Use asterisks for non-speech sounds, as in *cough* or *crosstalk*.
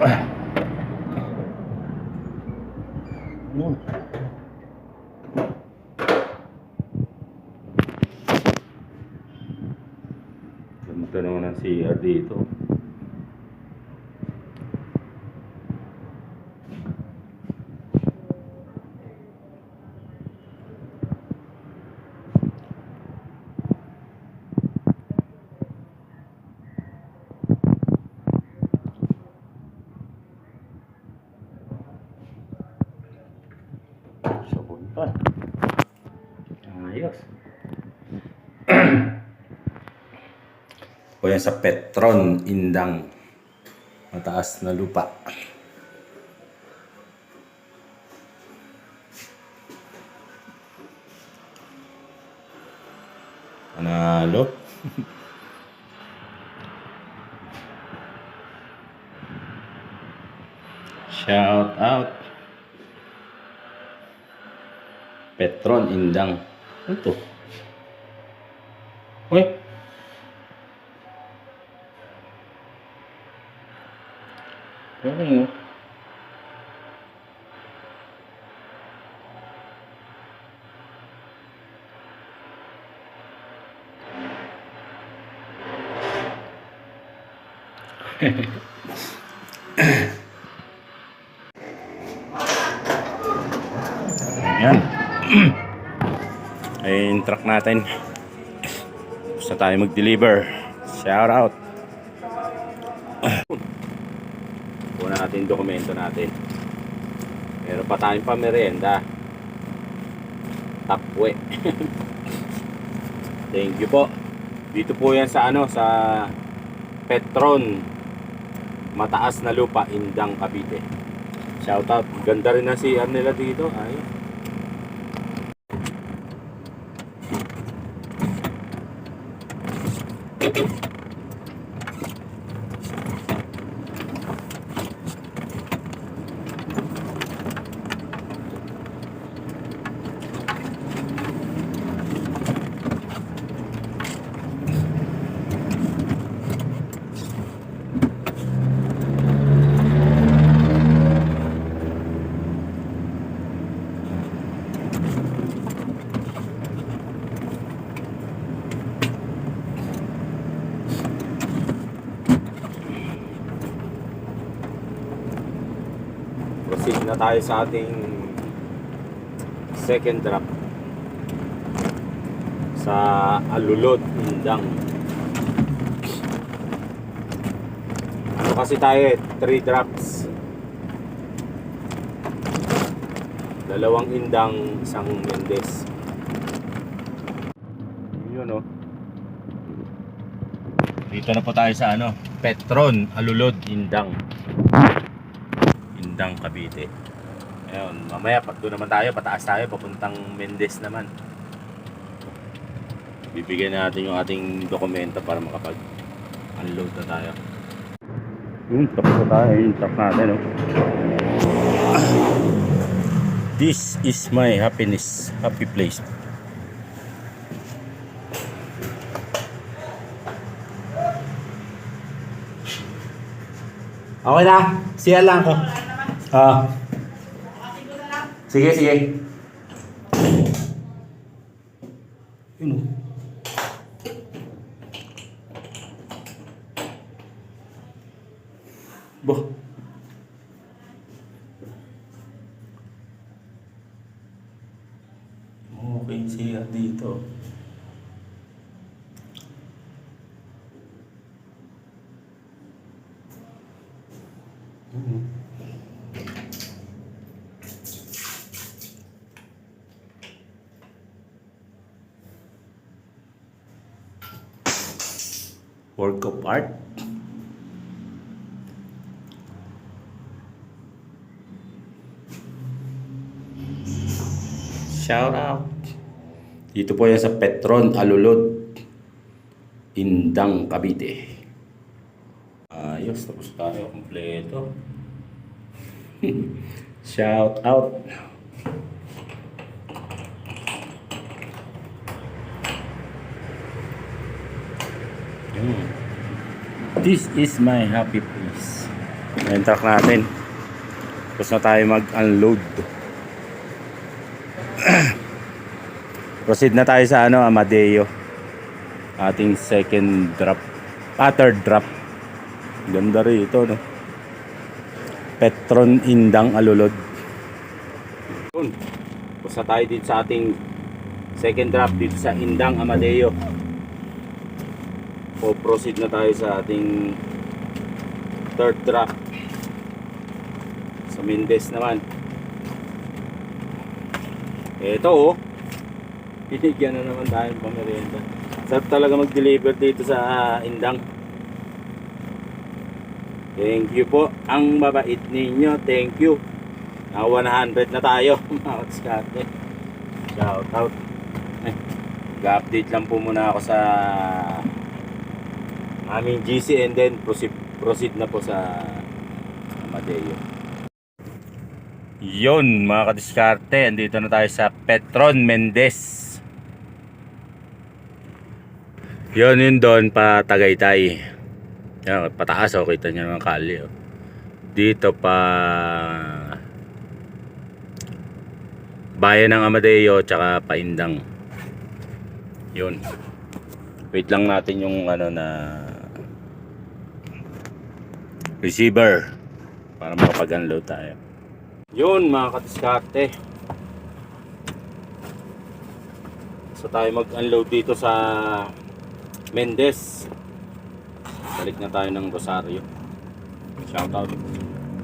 Yun. Ganda naman ang CR dito. Ayos. o yan sa Petron Indang. Mataas na lupa. Panalo. *laughs* Shout out. Petron Indang. Ano to? Uy. Ano yung truck natin. Gusto tayo mag-deliver. Shout out. Kuha natin dokumento natin. Meron pa tayong pamerienda. Tapwe. *laughs* Thank you po. Dito po yan sa ano, sa Petron. Mataas na lupa, Indang, Cavite. Shout out. Ganda rin ang CR nila dito. Ay. Proceed na tayo sa ating second drop sa Alulod, Indang. Ano kasi tayo eh, 3 drops. Dalawang Indang, isang Mendes. Yun oh. Dito na po tayo sa ano, Petron, Alulod, Indang. Indang, Cavite. Ayun, mamaya pa doon naman tayo, pataas tayo, papuntang Mendes naman. Bibigyan natin yung ating dokumento para makapag unload na tayo. Yun, tapos na tayo. Yung truck natin, oh. This is my happiness, happy place. Okay na. Siya lang ako. Ah. Sige, sige. Yun oh. Bah. Okay siya dito. Work of art. Shout out. Dito po yan sa Petron Alulod. Indang Cavite. Ayos, tapos tayo kompleto. *laughs* Shout out. This is my happy place. Yung truck natin. Tapos na tayo mag-unload. *clears throat* Proceed na tayo sa ano, Amadeo. Ating second drop. Ah, drop. Ganda rito, no? Petron Indang Alulod. Yun. Pusa tayo dito sa ating second drop dito sa Indang Amadeo. O proceed na tayo sa ating third drop sa Mendes naman. Ito oh. Binigyan na naman tayo ng pamerienda. Sarap talaga mag-deliver dito sa ah, Indang. Thank you po. Ang mabait ninyo. Thank you. Na 100 na tayo *laughs* mga kaskate. Shout out. Eh, Ga-update lang po muna ako sa aming GC and then proceed, proceed na po sa Amadeo. Yon mga kadiskarte, andito na tayo sa Petron Mendez. Yon yun doon pa Tagaytay. Yan, pataas oh, kita nyo naman kali oh. Dito pa Bayan ng Amadeo tsaka Paindang. Yun. Wait lang natin yung ano na receiver para makapag-unload tayo. Yun mga katiskarte. So tayo mag-unload dito sa Mendes. Balik na tayo ng Rosario. Shout out.